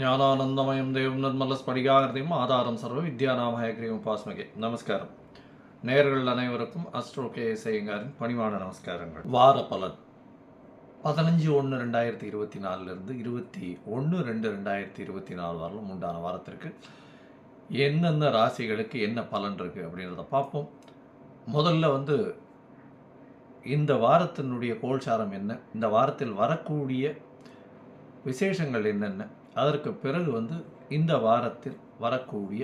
ஞானானந்தமயம் தேவம் நிர்மல ஸ்படிகாகிருதியும் ஆதாரம் சர்வ வித்யாநாமயக்ரியும் உபாஸ்மகே நமஸ்காரம். நேர்கள் அனைவருக்கும் அஸ்ட்ரோ கே செய்யுங்காரின் பணிவான நமஸ்காரங்கள். வார பலன். பதினஞ்சு ஒன்று ரெண்டாயிரத்தி இருபத்தி நாலுலேருந்து இருபத்தி ஒன்று ரெண்டு ரெண்டாயிரத்தி இருபத்தி நாலு வரலும் உண்டான வாரத்திற்கு எந்தெந்த ராசிகளுக்கு என்ன பலன் இருக்குது அப்படின்றத பார்ப்போம். முதல்ல வந்து இந்த வாரத்தினுடைய கோல்சாரம் என்ன? இந்த வாரத்தில் வரக்கூடிய விசேஷங்கள் என்னென்ன? அதற்கு பிறகு வந்து இந்த வாரத்தில் வரக்கூடிய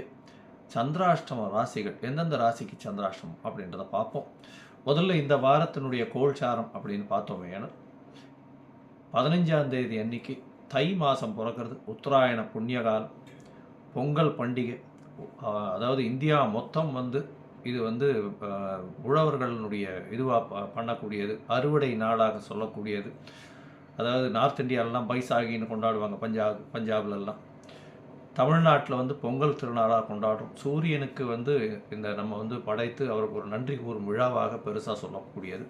சந்திராஷ்டம ராசிகள் எந்தெந்த ராசிக்கு சந்திராஷ்டமம் அப்படின்றத பார்ப்போம். முதல்ல இந்த வாரத்தினுடைய கோல்சாரம் அப்படின்னு பார்த்தோம் ஏன்னா பதினஞ்சாம் தேதி அன்னைக்கு தை மாதம் பிறக்கிறது உத்தராயண புண்ணியகாலம் பொங்கல் பண்டிகை அதாவது இந்தியா மொத்தம் வந்து இது வந்து உழவர்களுடைய இதுவாக பண்ணக்கூடியது அறுவடை நாளாக சொல்லக்கூடியது. அதாவது நார்த் இந்தியாவிலலாம் பைசாகின்னு கொண்டாடுவாங்க பஞ்சாப் பஞ்சாப்லலாம் தமிழ்நாட்டில் வந்து பொங்கல் திருநாளாக கொண்டாடுறோம். சூரியனுக்கு வந்து இந்த நம்ம வந்து படைத்து அவருக்கு ஒரு நன்றி கூறும் விழாவாக பெருசாக சொல்லக்கூடியது.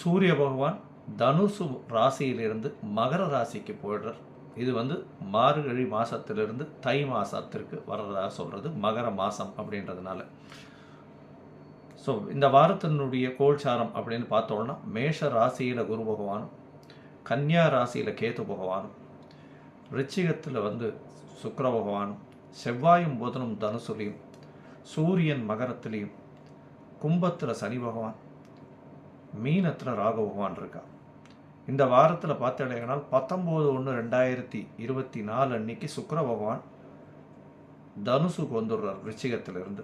சூரிய பகவான் தனுசு ராசியிலிருந்து மகர ராசிக்கு போயிடுறார். இது வந்து மார்கழி மாதத்திலிருந்து தை மாதத்திற்கு வர்றதாக சொல்கிறது மகர மாதம் அப்படின்றதுனால. ஸோ இந்த வாரத்தினுடைய கோல்சாரம் அப்படின்னு பார்த்தோம்னா மேஷ ராசியில் குரு பகவானும் கன்னியா ராசியில் கேது பகவானும் ரிச்சிகத்தில் வந்து சுக்கர பகவானும் செவ்வாயும் புதனும் தனுசுலையும் சூரியன் மகரத்துலேயும் கும்பத்தில் சனி பகவான் மீனத்தில் ராக பகவான் இருக்கா. இந்த வாரத்தில் பார்த்தீங்கன்னா பத்தொம்போது ஒன்று ரெண்டாயிரத்தி இருபத்தி நாலு அன்னைக்கு சுக்கர பகவான் தனுசுக்கு வந்துடுறார் ரிச்சிகத்திலிருந்து.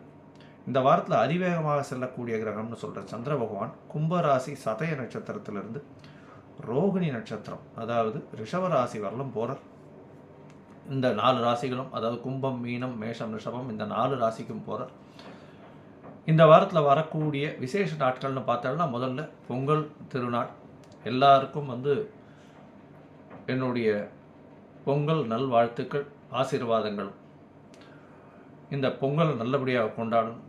இந்த வாரத்தில் அதிவேகமாக செல்லக்கூடிய கிரகம்னு சொல்கிற சந்திர பகவான் கும்பராசி சதய நட்சத்திரத்திலிருந்து ரோகிணி நட்சத்திரம் அதாவது ரிஷவராசி வரலும் போகிறார் இந்த நாலு ராசிகளும் அதாவது கும்பம் மீனம் மேஷம் ரிஷபம் இந்த நாலு ராசிக்கும் போகிறார் இந்த வாரத்தில் வரக்கூடிய விசேஷ நாட்கள்னு பார்த்தோம்னா முதல்ல பொங்கல் திருநாள். எல்லாருக்கும் வந்து என்னுடைய பொங்கல் நல்வாழ்த்துக்கள் ஆசீர்வாதங்களும் இந்த பொங்கல் நல்லபடியாக கொண்டாடும்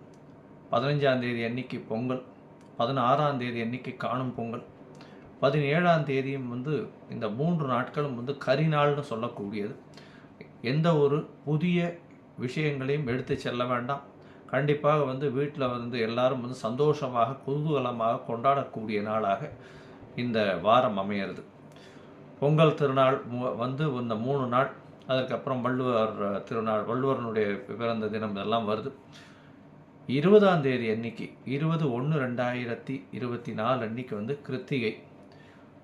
பதினஞ்சாம் தேதி அன்னைக்கு பொங்கல் பதினாறாம் தேதி அன்னைக்கு காணும் பொங்கல் பதினேழாம் தேதியும் வந்து இந்த மூன்று நாட்களும் வந்து கரிநாள்னு சொல்லக்கூடியது. எந்த ஒரு புதிய விஷயங்களையும் எடுத்து செல்ல வேண்டாம். கண்டிப்பாக வந்து வீட்டில் வந்து எல்லாரும் வந்து சந்தோஷமாக குதூகலமாக கொண்டாடக்கூடிய நாளாக இந்த வாரம் அமையிறது. பொங்கல் திருநாள் மு- வந்து இந்த மூணு நாள் அதற்கப்புறம் வள்ளுவர் திருநாள் வள்ளுவரனுடைய பிறந்த தினம் இதெல்லாம் வருது. இருபதாம் தேதி அன்னைக்கு இருபது ஒன்று ரெண்டாயிரத்தி இருபத்தி நாலு அன்னைக்கு வந்து கிருத்திகை.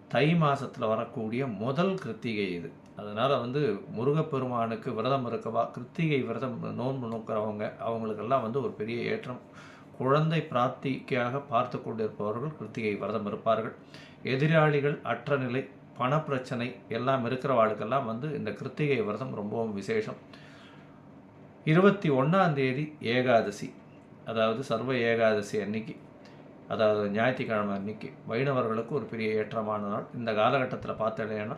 தை மாதத்தில் வரக்கூடிய முதல் கிருத்திகை இது. அதனால் வந்து முருகப்பெருமானுக்கு விரதம் இருக்கவா கிருத்திகை விரதம் நோன்பு நோக்கிறவங்க அவங்களுக்கெல்லாம் வந்து ஒரு பெரிய ஏற்றம். குழந்தை பிராப்திக்காக பார்த்து கொண்டிருப்பவர்கள் கிருத்திகை விரதம் இருப்பார்கள். எதிராளிகள் அற்ற நிலை பணப்பிரச்சனை எல்லாம் இருக்கிறவாளுக்கெல்லாம் வந்து இந்த கிருத்திகை விரதம் ரொம்பவும் விசேஷம். இருபத்தி ஒன்றாம் தேதி ஏகாதசி. அதாவது சர்வ ஏகாதசி அன்னைக்கு அதாவது ஞாயிற்றுக்கிழமை அன்னைக்கு வைணவர்களுக்கு ஒரு பெரிய ஏற்றமான நாள். இந்த காலகட்டத்தில் பார்த்தீங்கன்னா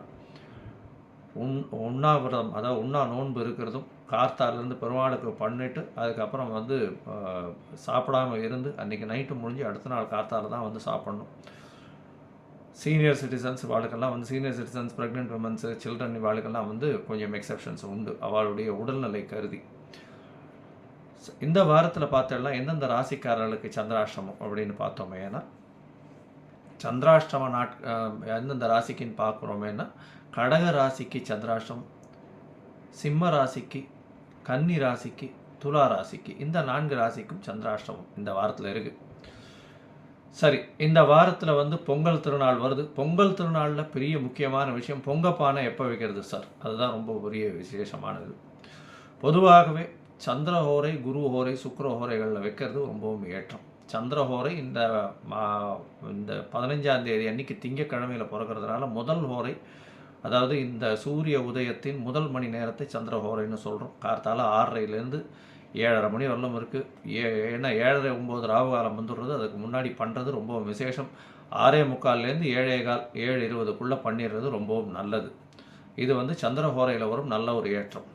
உண் உண்ணாவிரதம் அதாவது உண்ணா நோன்பு இருக்கிறதும் கார்த்தாலேருந்து பெருமாளுக்கு பண்ணிட்டு அதுக்கப்புறம் வந்து சாப்பிடாமல் சாப்பிடாம இருந்து அன்றைக்கி நைட்டு முடிஞ்சு அடுத்த நாள் கார்த்தால தான் வந்து சாப்பிடணும். சீனியர் சிட்டிசன்ஸ் வாழ்க்கெல்லாம் வந்து senior citizens pregnant womens children வாழ்க்கெல்லாம் வந்து கொஞ்சம் எக்ஸப்ஷன்ஸ் உண்டு. அவளுடைய உடல்நிலை கருதி. இந்த வாரத்தில் பார்த்தோம்னா எந்தெந்த ராசிக்காரர்களுக்கு சந்திராஷ்டமம் அப்படின்னு பார்த்தோமேனா சந்திராஷ்டம நாட் எந்தெந்த ராசிக்குன்னு பார்க்குறோமேன்னா கடக ராசிக்கு சந்திராஷ்டமம் சிம்ம ராசிக்கு கன்னி ராசிக்கு துலா ராசிக்கு இந்த நான்கு ராசிக்கும் சந்திராஷ்டமம் இந்த வாரத்தில் இருக்குது சரி இந்த வாரத்தில் வந்து பொங்கல் திருநாள் வருது. பொங்கல் திருநாளில் பெரிய முக்கியமான விஷயம் பொங்கப்பானை எப்போ வைக்கிறது சார்? அதுதான் ரொம்ப பெரிய விசேஷமானது. பொதுவாகவே சந்திர ஹோரை குரு ஹோரை சுக்கர ஹோரைகளில் வைக்கிறது ரொம்பவும் ஏற்றம். சந்திரஹோரை இந்த மா- இந்த பதினஞ்சாம் தேதி அன்னைக்கு திங்கக்கிழமையில் பிறக்கிறதுனால முதல் ஹோரை அதாவது இந்த சூரிய உதயத்தின் முதல் மணி நேரத்தை சந்திரஹோரைன்னு சொல்கிறோம் கார்த்தால ஆறரைலேருந்து ஏழரை மணி வரலும் இருக்குது ஏ ஏன்னா ஏழரை ஒம்பது ராவு காலம் வந்துடுறது அதுக்கு முன்னாடி பண்ணுறது ரொம்பவும் விசேஷம். ஆறே முக்கால்லேருந்து ஏழே கால் ஏழு இருபதுக்குள்ளே பண்ணிடுறது ரொம்பவும் நல்லது. இது வந்து சந்திரஹோரையில் வரும் நல்ல ஒரு ஏற்றம்.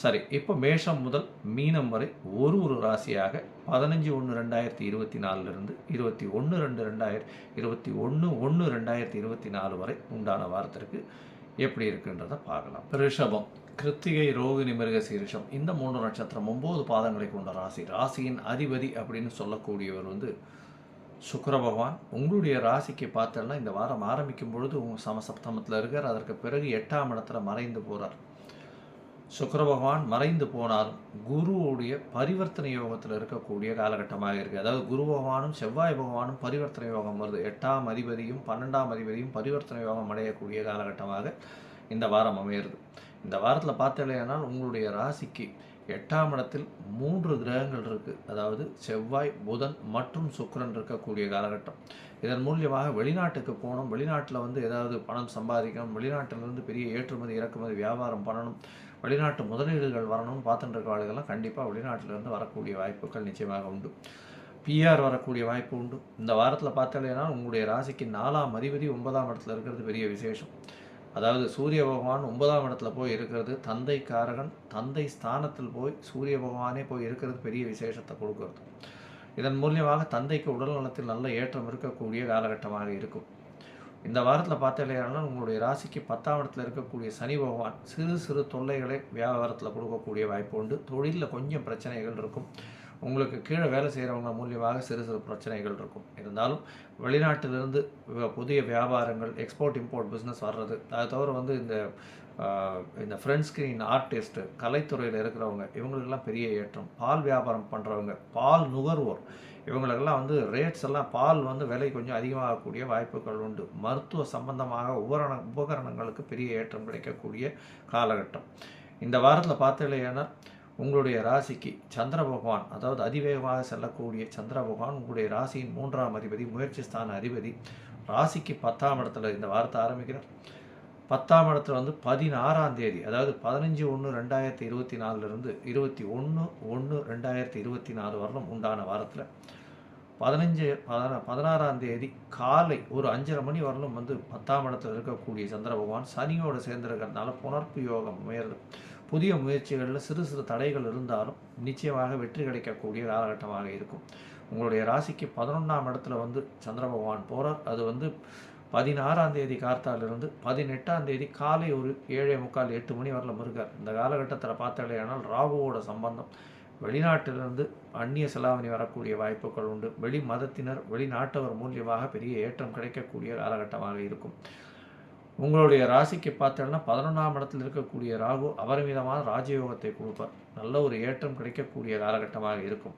சரி இப்போ மேஷம் முதல் மீனம் வரை ஒரு ஒரு ராசியாக பதினஞ்சு ஒன்று ரெண்டாயிரத்தி இருபத்தி நாலுலேருந்து இருபத்தி ஒன்று ரெண்டு ரெண்டாயிரத்தி இருபத்தி ஒன்று ஒன்று ரெண்டாயிரத்தி இருபத்தி நாலு வரை உண்டான வாரத்திற்கு எப்படி இருக்குன்றதை பார்க்கலாம். ரிஷபம் கிருத்திகை ரோகிணி மிருக சீரிஷம் இந்த மூன்று நட்சத்திரம் ஒம்பது பாதங்களை கொண்ட ராசி. ராசியின் அதிபதி அப்படின்னு சொல்லக்கூடியவர் வந்து சுக்கர பகவான். உங்களுடைய ராசிக்கு பார்த்தோன்னா இந்த வாரம் ஆரம்பிக்கும் பொழுது உங்கள் சமசப்தமத்தில் இருக்கார். அதற்கு பிறகு எட்டாம் இடத்துல மறைந்து போகிறார் சுக்கர பகவான் மறைந்து போனாலும் குருவுடைய பரிவர்த்தனை யோகத்தில் இருக்கக்கூடிய காலகட்டமாக இருக்குது அதாவது குரு பகவானும் செவ்வாய் பகவானும் பரிவர்த்தனை யோகம் வருது. எட்டாம் அதிபதியும் பன்னெண்டாம் அதிபதியும் பரிவர்த்தனை யோகம் அடையக்கூடிய காலகட்டமாக இந்த வாரம் அமையிறது. இந்த வாரத்தில் பார்த்தலையானால் உங்களுடைய ராசிக்கு எட்டாம் இடத்தில் மூன்று கிரகங்கள் இருக்குது அதாவது செவ்வாய் புதன் மற்றும் சுக்கரன் இருக்கக்கூடிய காலகட்டம். இதன் மூலியமாக வெளிநாட்டுக்கு போகணும். வெளிநாட்டில் வந்து ஏதாவது பணம் சம்பாதிக்கணும். வெளிநாட்டிலிருந்து பெரிய ஏற்றுமதி இறக்குமதி வியாபாரம் பண்ணணும். வெளிநாட்டு முதலீடுகள் வரணும்னு பார்த்துட்டு இருக்க ஆளுகள்லாம் கண்டிப்பாக வெளிநாட்டிலிருந்து வரக்கூடிய வாய்ப்புகள் நிச்சயமாக உண்டு. பிஆர் வரக்கூடிய வாய்ப்பு உண்டு. இந்த வாரத்தில் பார்த்தாலேனா உங்களுடைய ராசிக்கு நாலாம் அதிபதி ஒன்பதாம் இடத்துல இருக்கிறது பெரிய விசேஷம். அதாவது சூரிய பகவான் ஒன்பதாம் இடத்துல போய் இருக்கிறது தந்தை காரகன் தந்தை ஸ்தானத்தில் போய் சூரிய பகவானே போய் இருக்கிறது பெரிய விசேஷத்தை கொடுக்கறது. இதன் மூலியமாக தந்தைக்கு உடல் நலத்தில் நல்ல ஏற்றம் இருக்கக்கூடிய காலகட்டமாக இருக்கும். இந்த வாரத்தில் பார்த்தீங்கன்னா உங்களுடைய ராசிக்கு பத்தாம் இடத்துல இருக்கக்கூடிய சனி பகவான் சிறு சிறு தொல்லைகளை வியாபாரத்தில் கொடுக்கக்கூடிய வாய்ப்பு உண்டு. தொழிலில் கொஞ்சம் பிரச்சனைகள் இருக்கும். உங்களுக்கு கீழே வேலை செய்கிறவங்க மூலியமாக சிறு சிறு பிரச்சனைகள் இருக்கும். இருந்தாலும் வெளிநாட்டிலிருந்து புதிய வியாபாரங்கள் எக்ஸ்போர்ட் இம்போர்ட் பிஸ்னஸ் வர்றது அது தவிர வந்து இந்த இந்த ஃப்ரண்ட் ஸ்க்ரீன் ஆர்டிஸ்ட்டு கலைத்துறையில் இருக்கிறவங்க இவங்களுக்கெல்லாம் பெரிய ஏற்றம். பால் வியாபாரம் பண்ணுறவங்க பால் நுகர்வோர் இவங்களுக்கெல்லாம் வந்து ரேட்ஸ் எல்லாம் பால் வந்து விலை கொஞ்சம் அதிகமாகக்கூடிய வாய்ப்புகள் உண்டு. மருத்துவ சம்பந்தமாக உபகரண உபகரணங்களுக்கு பெரிய ஏற்றம் கிடைக்கக்கூடிய காலகட்டம். இந்த வாரத்தில் பார்த்தீங்கன்னா உங்களுடைய ராசிக்கு சந்திர பகவான் அதாவது அதிவேகமாக செல்லக்கூடிய சந்திர பகவான் உங்களுடைய ராசியின் மூன்றாம் அதிபதி முயற்சி ஸ்தான அதிபதி ராசிக்கு பத்தாம் இடத்துல இந்த வாரத்தை ஆரம்பிக்கிறார். பத்தாம் இடத்துல வந்து பதினாறாம் தேதி அதாவது பதினஞ்சு ஒன்று ரெண்டாயிரத்தி இருபத்தி நாலுலேருந்து இருபத்தி ஒன்று ஒன்று ரெண்டாயிரத்தி இருபத்தி நாலு வரலும் உண்டான வாரத்தில். பதினஞ்சு பதினா பதினாறாம் தேதி காலை ஒரு அஞ்சரை மணி வரலும் வந்து பத்தாம் இடத்துல இருக்கக்கூடிய சந்திர பகவான் சனியோடு சேர்ந்திருக்கிறதுனால புணர்ப்பு யோகம் உயருது புதிய முயற்சிகளில் சிறு சிறு தடைகள் இருந்தாலும் நிச்சயமாக வெற்றி கிடைக்கக்கூடிய காலகட்டமாக இருக்கும். உங்களுடைய ராசிக்கு பதினொன்றாம் இடத்துல வந்து சந்திர பகவான் போகிறார் அது வந்து பதினாறாம் தேதி கார்த்தாலிருந்து பதினெட்டாம் தேதி காலை ஒரு ஏழே முக்கால் எட்டு மணி வரலும் இருக்கார். இந்த காலகட்டத்தில் பார்த்தாலேயானால் ராகுவோட சம்பந்தம் வெளிநாட்டிலிருந்து அந்நிய செலாவணி வரக்கூடிய வாய்ப்புகள் உண்டு. வெளி மதத்தினர் வெளிநாட்டவர் மூலியமாக பெரிய ஏற்றம் கிடைக்கக்கூடிய காலகட்டமாக இருக்கும். உங்களுடைய ராசிக்கு பார்த்தோன்னா பதினொன்றாம் இடத்தில் இருக்கக்கூடிய ராகு அபரிமிதமான ராஜயோகத்தை கொடுப்பார். நல்ல ஒரு ஏற்றம் கிடைக்கக்கூடிய காலகட்டமாக இருக்கும்.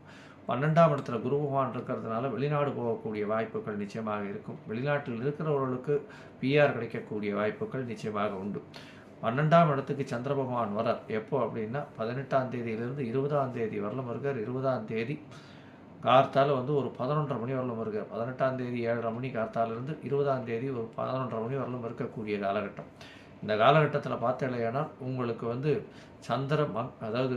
பன்னெண்டாம் இடத்துல குரு பகவான் இருக்கிறதுனால வெளிநாடு போகக்கூடிய வாய்ப்புகள் நிச்சயமாக இருக்கும். வெளிநாட்டில் இருக்கிறவர்களுக்கு பிஆர் கிடைக்கக்கூடிய வாய்ப்புகள் நிச்சயமாக உண்டு. பன்னெண்டாம் இடத்துக்கு சந்திர பகவான் வரார் எப்போ அப்படின்னா பதினெட்டாம் தேதியிலிருந்து இருபதாம் தேதி வரலும் இருக்கார். இருபதாம் தேதி கார்த்தால வந்து ஒரு பதினொன்றரை மணி வரலும் இருக்கார். பதினெட்டாம் தேதி ஏழரை மணி கார்த்தாலிருந்து இருபதாம் தேதி ஒரு பதினொன்றரை மணி வரலும் இருக்கக்கூடிய காலகட்டம். இந்த காலகட்டத்தில் பார்த்தீங்கன்னா உங்களுக்கு வந்து சந்திர மங் அதாவது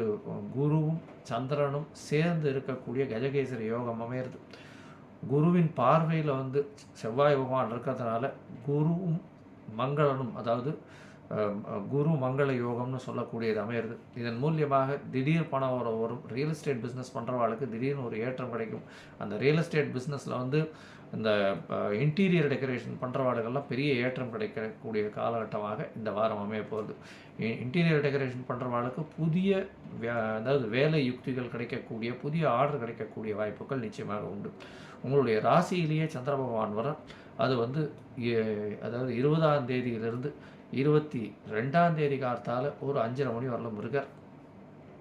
குருவும் சந்திரனும் சேர்ந்து இருக்கக்கூடிய கஜகேசரி யோகம் அமையிறது. குருவின் பார்வையில் வந்து செவ்வாய் பகவான் இருக்கிறதுனால குருவும் மங்களனும் அதாவது குரு மங்கள யோகம்னு சொல்லக்கூடியது அமையிறது. இதன் மூலியமாக திடீர் பணம் வர வரும். ரியல் எஸ்டேட் பிஸ்னஸ் பண்ணுறவாளுக்கு திடீர்னு ஒரு ஏற்றம் கிடைக்கும். அந்த ரியல் எஸ்டேட் பிஸ்னஸில் வந்து இந்த இன்டீரியர் டெக்கரேஷன் பண்ணுறவாளுக்கெல்லாம் பெரிய ஏற்றம் கிடைக்கக்கூடிய காலகட்டமாக இந்த வாரம் அமைய போகுது. இன்டீரியர் டெக்கரேஷன் பண்ணுறவாளுக்கு புதிய வே- அதாவது வேலை யுக்திகள் கிடைக்கக்கூடிய புதிய ஆர்டர் கிடைக்கக்கூடிய வாய்ப்புகள் நிச்சயமாக உண்டு. உங்களுடைய ராசியிலேயே சந்திர பகவான் வர அது வந்து அதாவது இருபதாம் தேதியிலிருந்து இருபத்தி ரெண்டாம் தேதி காலத்தால் ஒரு அஞ்சரை மணி வரலும் இருக்கார்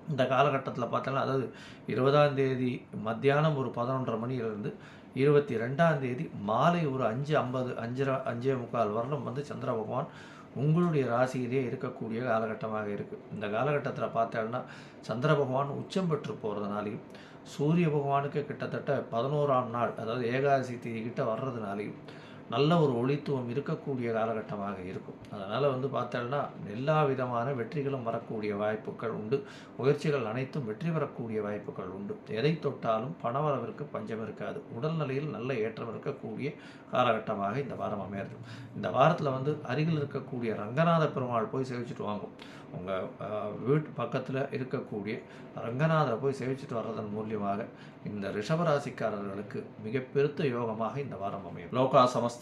இந்த காலகட்டத்தில் பார்த்தோன்னா அதாவது இருபதாம் தேதி மத்தியானம் ஒரு பதினொன்றரை மணியிலிருந்து இருபத்தி ரெண்டாம் தேதி மாலை ஒரு அஞ்சு ஐம்பது அஞ்சரை அஞ்சே முக்கால் வரலும் வந்து சந்திர பகவான் உங்களுடைய ராசியிலே இருக்கக்கூடிய காலகட்டமாக இருக்குது இந்த காலகட்டத்தில் பார்த்தோம்னா சந்திர பகவான் உச்சம் பெற்று போகிறதுனாலையும் சூரிய பகவானுக்கு கிட்டத்தட்ட பதினோராம் நாள் அதாவது ஏகாதசி தேதி கிட்ட வர்றதுனாலையும் நல்ல ஒரு ஒளித்துவம் இருக்கக்கூடிய காலகட்டமாக இருக்கும். அதனால் வந்து பார்த்தோம்னா எல்லா விதமான வெற்றிகளும் வரக்கூடிய வாய்ப்புகள் உண்டு. முயற்சிகள் அனைத்தும் வெற்றி பெறக்கூடிய வாய்ப்புகள் உண்டு. எதை தொட்டாலும் பணவரவிற்கு பஞ்சம் இருக்காது. உடல்நிலையில் நல்ல ஏற்றம் இருக்கக்கூடிய காலகட்டமாக இந்த வாரம் அமையிறது இந்த வாரத்தில் வந்து அருகில் இருக்கக்கூடிய ரங்கநாத பெருமாள் போய் சேவிச்சுட்டு வாங்கும். உங்கள் வீட்டு பக்கத்தில் இருக்கக்கூடிய ரங்கநாதரை போய் சேவிச்சுட்டு வர்றதன் மூலியமாக இந்த ரிஷபராசிக்காரர்களுக்கு மிக பெருத்த யோகமாக இந்த வாரம் அமையும். லோகா சமஸ்த